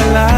alive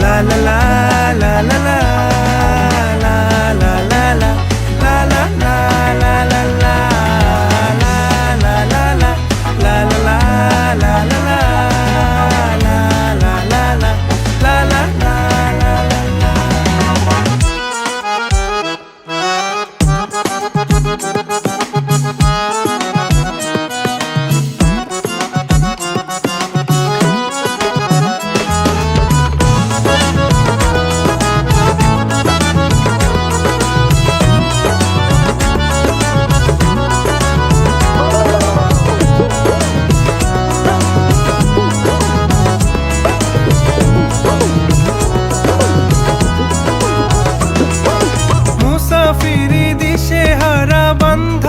la la la la la la.